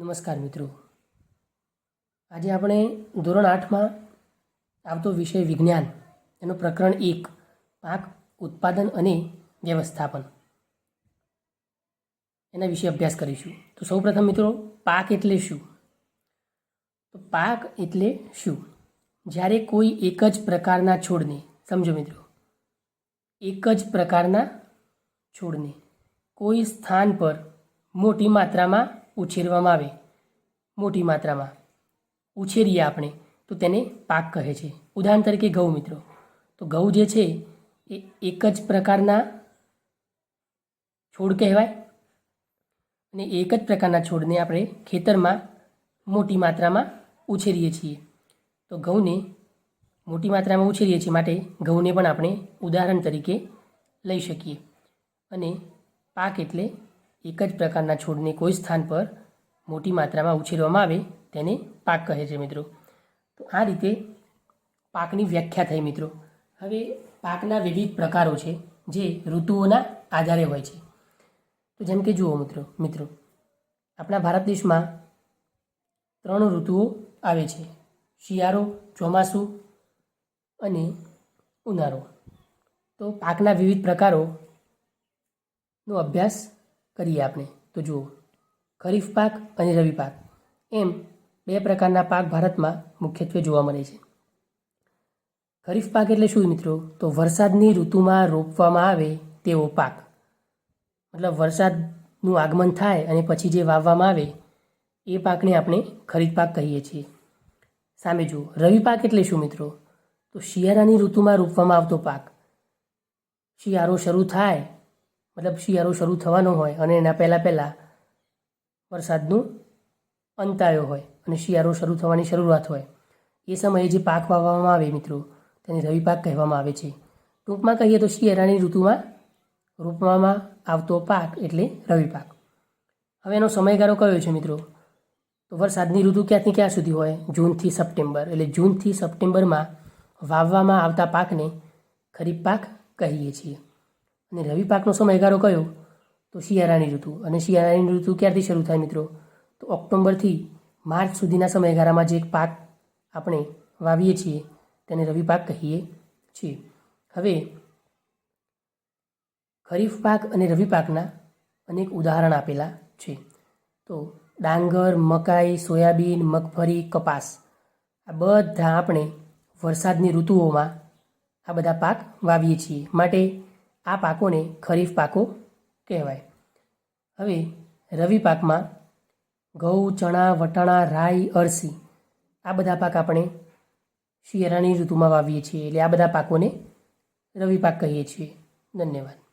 નમસ્કાર મિત્રો. આજે આપણે ધોરણ આઠમાં આવતો વિષય વિજ્ઞાન, એનું પ્રકરણ એક, પાક ઉત્પાદન અને વ્યવસ્થાપન. એના વિશે અભ્યાસ કરીશું. તો સૌપ્રથમ મિત્રો, પાક એટલે શું? તો પાક એટલે શું? જ્યારે કોઈ એક જ પ્રકારના છોડને, સમજો મિત્રો, એક જ પ્રકારના છોડને કોઈ સ્થાન પર મોટી માત્રામાં ઉછેરવામાં આવે, મોટી માત્રામાં. ઉછેરીએ આપણે, તો તેને પાક કહે છે. ઉદાહરણ તરીકે ઘઉં, મિત્રો. તો ઘઉં જે છે, એ એક જ પ્રકારના છોડ કહેવાય અને એક જ પ્રકારના છોડને આપણે ખેતરમાં મોટી માત્રામાં ઉછેરીએ છીએ. તો ઘઉંને મોટી માત્રામાં ઉછેરીએ છીએ માટે ઘઉંને પણ આપણે ઉદાહરણ તરીકે લઈ શકીએ. અને પાક એટલે એક જ પ્રકારના છોડને કોઈ સ્થાન પર મોટી માત્રામાં ઉછેરવામાં આવે તેને પાક કહે છે મિત્રો. તો આ રીતે પાકની વ્યાખ્યા થઈ મિત્રો. હવે પાકના વિવિધ પ્રકારો છે જે ઋતુઓના આધારે હોય છે. તો જેમ કે જુઓ મિત્રો મિત્રો, આપણા ભારત દેશમાં ત્રણ ઋતુઓ આવે છે. શિયાળો, ચોમાસું અને ઉનાળો. તો પાકના વિવિધ પ્રકારોનો અભ્યાસ કરીએ આપણે. તો જુઓ, ખરીફ પાક અને રવિ પાક. એમ બે પ્રકારના પાક ભારતમાં મુખ્યત્વે જોવા મળે છે. ખરીફ પાક એટલે શું મિત્રો? તો વરસાદની ઋતુમાં રોપવામાં આવે તેવો પાક. મતલબ વરસાદનું આગમન થાય અને પછી જે વાવવામાં આવે, એ પાકને આપણે ખરીફ પાક કહીએ છીએ. સામે જુઓ, રવિ પાક એટલે શું મિત્રો? તો શિયાળાની ઋતુમાં રોપવામાં આવતો પાક. શિયાળો શરૂ થાય મતલબ શિયાળો શરૂ થવાનો હોય અને એના પહેલાં પહેલાં વરસાદનું અંત આવ્યો હોય અને શિયાળો શરૂ થવાની શરૂઆત હોય. એ સમયે જે પાક વાવવામાં આવે મિત્રો, તેને રવિ પાક કહેવામાં આવે છે. ટૂંકમાં કહીએ તો શિયાળાની ઋતુમાં રોપવામાં આવતો પાક એટલે રવિ પાક. હવે એનો સમયગાળો કયો છે મિત્રો? તો વરસાદની ઋતુ ક્યાંથી ક્યાં સુધી હોય. જૂનથી સપ્ટેમ્બર, એટલે જૂનથી સપ્ટેમ્બરમાં વાવવામાં આવતા પાકને ખરીફ પાક કહીએ છીએ. અને રવિ પાકનો સમયગાળો કયો? તો શિયાળાની ઋતુ. અને શિયાળાની ઋતુ ક્યારથી શરૂ થાય મિત્રો? તો ઓક્ટોબરથી માર્ચ સુધીના સમયગાળામાં જે પાક આપણે વાવીએ છીએ, તેને રવિ પાક કહીએ છીએ. હવે, ખરીફ પાક અને રવિ પાકના અનેક ઉદાહરણ આપેલા છે. તો ડાંગર, મકાઈ, સોયાબીન, મગફળી, કપાસ, આ બધા આપણે વરસાદની ઋતુઓમાં આ બધા પાક વાવીએ છીએ. માટે આ પાકોને ખરીફ પાકો કહેવાય. હવે રવિ પાકમાં ઘઉં, ચણા, વટાણા, રાઈ અળસી આ બધા પાક આપણે શિયાળાની ઋતુમાં વાવીએ છીએ. એટલે આ બધા પાકોને રવિ પાક કહીએ છીએ. ધન્યવાદ.